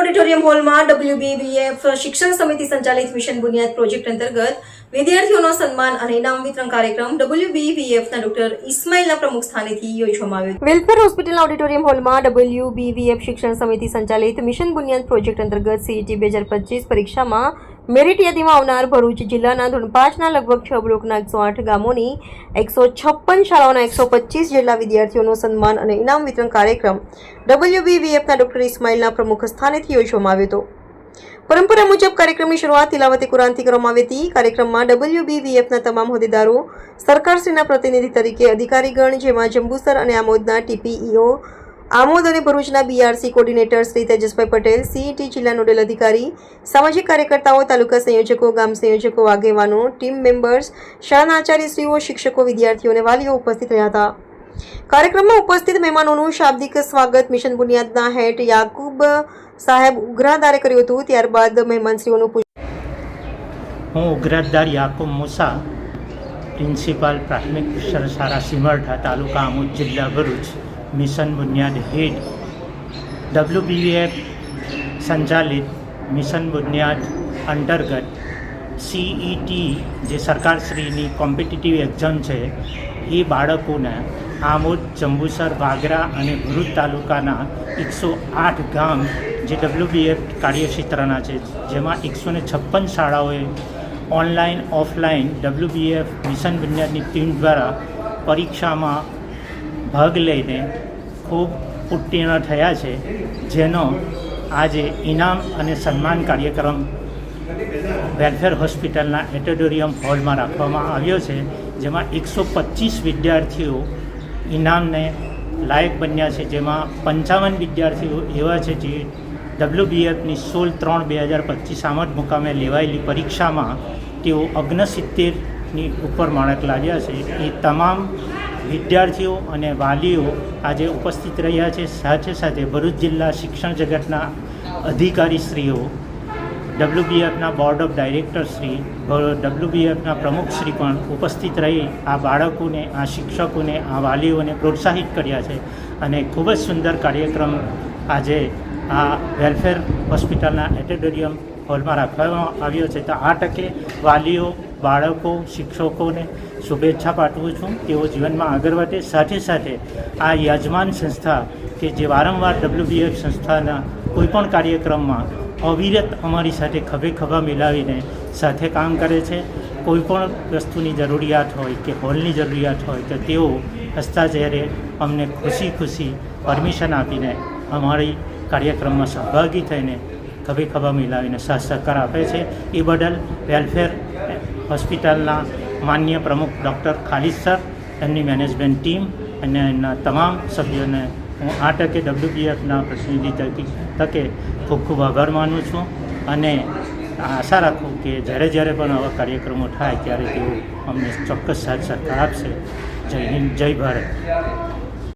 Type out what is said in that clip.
Auditorium હોલમાં ડબલ્યુબીવીએફ શિક્ષણ સમિતિ સંચાલિત મિશન બુનિયાદ પ્રોજેક્ટ અંતર્ગત વિદ્યાર્થીઓનો સન્માન અને ઇનામ વિતરણ કાર્યક્રમ ડબલ્યુબીવીએફના ડોક્ટર ઇસ્માઇલના પ્રમુખ સ્થાનેથી યોજવામાં આવ્યો વેલફેર હોસ્પિટલના ઓડિટોરિયમ હોલમાં ડબલ્યુબીવીએફ શિક્ષણ સમિતિ સંચાલિત મિશન બુનિયાદ પ્રોજેક્ટ અંતર્ગત સીઈટી બે હજાર પચીસ પરીક્ષામાં મેરિટ યાદીમાં આવનાર ભરૂચ જિલ્લાના ધોરણ પાંચના લગભગ છ બ્લોકના એકસો આઠ ગામોની એકસો છપ્પન શાળાઓના એકસો પચીસ જેટલા વિદ્યાર્થીઓનું સન્માન અને ઇનામ વિતરણ કાર્યક્રમ ડબલ્યુબીવીએફના ડોક્ટર ઇસ્માઇલના પ્રમુખ સ્થાનેથી યોજવામાં આવ્યો હતો. પરંપરા મુજબ કાર્યક્રમની શરૂઆત તિલાવતે કુરાનથી કરવામાં આવી હતી. કાર્યક્રમમાં ડબલ્યુબીવીએફના તમામ હોદ્દેદારો, સરકારશ્રીના પ્રતિનિધિ તરીકે અધિકારીગણ, જેમાં જંબુસર અને આમોદના ટીપીઈઓ આમોદ અને ભરૂચના BRC coordinator Shri Tejasbhai Patel CET જિલ્લા નોડલ અધિકારી, સામાજિક કાર્યકર્તાઓ, તાલુકા સંયોજકો, ગામ સંયોજકો, આગેવાનો ટીમ મેમ્બર્સ શાળાના આચાર્યશ્રીઓ, શિક્ષકો, વિદ્યાર્થીઓ અને વાલીઓ ઉપસ્થિત રહ્યા હતા. કાર્યક્રમમાં ઉપસ્થિત મહેમાનોનું શાબ્દિક સ્વાગત મિશન બુનિયાદના હેડ યાકુબ સાહેબ ઉઘરાદારે કર્યું હતું. ત્યારબાદ મહેમાનશ્રીઓનું હું ઉગ્રતદાર યાકુબ મુસા, પ્રિન્સિપાલ પ્રાથમિક શાળા સિમરઠા તાલુકા આમોદ જિલ્લા ભરૂચ. મિશન બુનિયાદ હેડ ડબ્લ્યુબીએફ સંચાલિત મિશન બુનિયાદ અંતર્ગત સીઈટી જે સરકારશ્રીની કોમ્પિટિટિવ એક્ઝામ છે, એ બાળકોને આમોદ, જંબુસર, વાગરા અને ભરૂચ તાલુકાના એકસો આઠ ગામ જે ડબ્લ્યુબીએફ કાર્યક્ષેત્રના છે, જેમાં એકસો ને છપ્પન શાળાઓએ ઓનલાઈન ઓફલાઈન ડબ્લ્યુબીએફ મિશન બુનિયાદની ટીમ દ્વારા પરીક્ષામાં ભાગ લઈને ખૂબ ઉત્તીર્ણ થયા છે, જેનો આજે ઇનામ અને સન્માન કાર્યક્રમ વેલફેર હોસ્પિટલના એટોડોરિયમ હોલમાં રાખવામાં આવ્યો છે, જેમાં એકસો પચીસ વિદ્યાર્થીઓ ઇનામને લાયક બન્યા છે, જેમાં પંચાવન વિદ્યાર્થીઓ એવા છે જે ડબ્લ્યુબીએફની સોળ ત્રણ બે હજાર પચીસ આમદ મુકામે લેવાયેલી પરીક્ષામાં તેઓ અગ્નસિત્તેરની ઉપર માણક લાવ્યા છે. એ તમામ વિદ્યાર્થીઓ અને વાલીઓ આજે ઉપસ્થિત રહ્યા છે. સાથે સાથે ભરૂચ જિલ્લા શિક્ષણ જગતના અધિકારીશ્રીઓ, ડબ્લ્યુબીએફના બોર્ડ ઓફ ડાયરેક્ટરશ્રી, ડબ્લ્યુબીએફના પ્રમુખશ્રી પણ ઉપસ્થિત રહી આ બાળકોને, આ શિક્ષકોને, આ વાલીઓને પ્રોત્સાહિત કર્યા છે અને ખૂબ જ સુંદર કાર્યક્રમ આજે આ વેલફેર હોસ્પિટલના એટેડોરિયમ હોલમાં રાખવામાં આવ્યો છે. તો આ ટકે વાલીઓ, બાળકો, શિક્ષકોને શુભેચ્છા પાઠવું છું. તેઓ જીવનમાં આગળ વધે. સાથે સાથે આ યજમાન સંસ્થા કે જે વારંવાર ડબ્લ્યુબીએફ સંસ્થાના કોઈપણ કાર્યક્રમમાં અવિરત અમારી સાથે ખભે ખભા મિલાવીને સાથે કામ કરે છે. કોઈ પણ વસ્તુની જરૂરિયાત હોય કે હોલની જરૂરિયાત હોય તો તેઓ હસતા ચહેરે અમને ખુશી ખુશી પરમિશન આપીને અમારી કાર્યક્રમમાં સહભાગી થઈને ખભે ખભા મિલાવીને સાથ સહકાર આપે છે. એ બદલ વેલફેર હોસ્પિટલના માન્ય પ્રમુખ ડૉક્ટર ખાલિદ સર, એમની મેનેજમેન્ટ ટીમ અને એમના તમામ સભ્યોને હું આ ટકે ડબ્લ્યુબીએફના પ્રતિનિધિ તરીકે તકે ખૂબ ખૂબ આભાર માનું છું અને આશા રાખું કે જ્યારે જ્યારે પણ આવા કાર્યક્રમો થાય ત્યારે તેઓ અમને ચોક્કસ સાથ સહકાર આપશે. જય હિન્દ, જય ભારત.